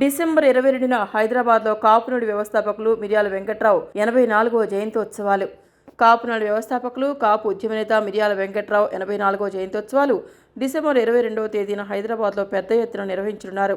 December ఇరవై రెండున హైదరాబాద్లో కాపునాడు వ్యవస్థాపకులు మిర్యాల వెంకట్రావు ఎనభై నాలుగవ జయంతోత్సవాలు కాపునాడు వ్యవస్థాపకులు కాపు ఉద్యమనేత మిర్యాల వెంకట్రావు ఎనభై నాలుగవ జయంతోత్సవాలు డిసెంబర్ ఇరవై రెండవ తేదీన హైదరాబాద్లో పెద్ద ఎత్తున నిర్వహించనున్నారు.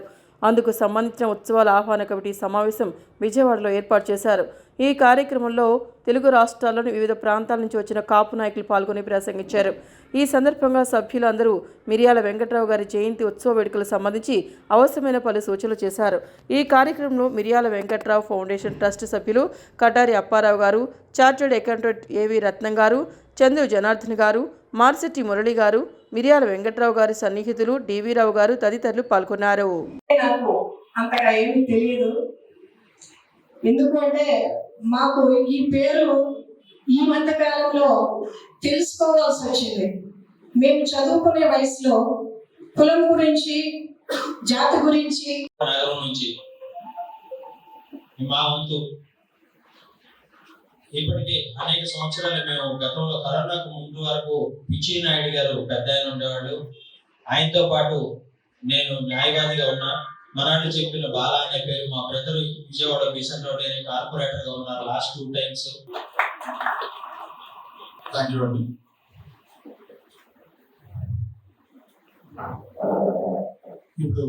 అందుకు సంబంధించిన ఉత్సవాల ఆహ్వాన కమిటీ సమావేశం విజయవాడలో ఏర్పాటు చేశారు. ఈ కార్యక్రమంలో తెలుగు రాష్ట్రాల్లోని వివిధ ప్రాంతాల నుంచి వచ్చిన కాపు నాయకులు పాల్గొని ప్రసంగించారు. ఈ సందర్భంగా సభ్యులందరూ మిర్యాల వెంకట్రావు గారి జయంతి ఉత్సవ వేడుకలకు సంబంధించి అవసరమైన పలు సూచనలు చేశారు. ఈ కార్యక్రమంలో మిర్యాల వెంకట్రావు ఫౌండేషన్ ట్రస్ట్ సభ్యులు కటారి అప్పారావు గారు చార్టర్డ్ అకౌంటెంట్ ఏవి రత్నం గారు చంద్రు జనార్దన్ గారు మార్సెట్టి మురళి గారు మిర్యాల వెంకట్రావు గారి సన్నిహితులు డివిరావు గారు తదితరులు పాల్గొన్నారు. నాకు అంతగా ఏమీ తెలియదు. ఎందుకంటే మాకు ఈ పేరు ఈ మధ్య కాలంలో తెలుసుకోవాల్సి వచ్చింది. మేము చదువుకునే వయసులో కులం గురించి జాతి గురించి నగరం నుంచి మా వంతు ఇప్పటికీ అనేక సంవత్సరాలు మేము గతంలో కరోనాకు ముందు వరకు పిచ్చి నాయుడు గారు పెద్ద ఆయన ఉండేవాళ్ళు. ఆయనతో పాటు నేను న్యాయవాదిగా ఉన్నా. మనాడు చెప్పిన బాలా అనే పేరు మా బ్రదర్ విజయవాడ బీసెంట్ రోడ్ అనే కార్పొరేటర్గా ఉన్నారు last two times. Thank you అండి ఇప్పుడు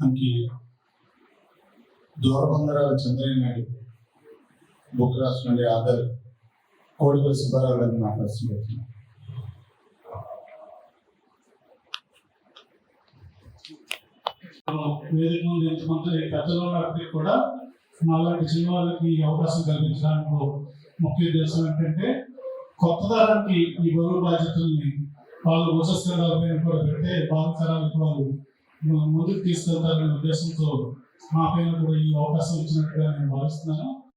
మనకి దూరబందరాల చంద్రయ్య నాయుడు బుక్ రాసినటువంటి ఆధార్ కోడిపల్లి సుబ్బారావు గారిని మాట్లాడుతున్నాను వేదిక ముందు ఎంచుకుంటే పెద్దలు ఉన్నప్పటికీ కూడా మాలాంటి చిన్న వాళ్ళకి అవకాశం కల్పించడానికి ముఖ్య ఉద్దేశం ఏంటంటే కొత్త తరానికి ఈ బరువు బాధ్యతల్ని వాళ్ళు వసస్థరాలపైన కూడా పెడితే తరాలకు వాళ్ళు ముందుకు తీసుకెళ్తారనే ఉద్దేశంతో మా పైన కూడా ఈ అవకాశం ఇచ్చినట్టుగా నేను భావిస్తున్నాను.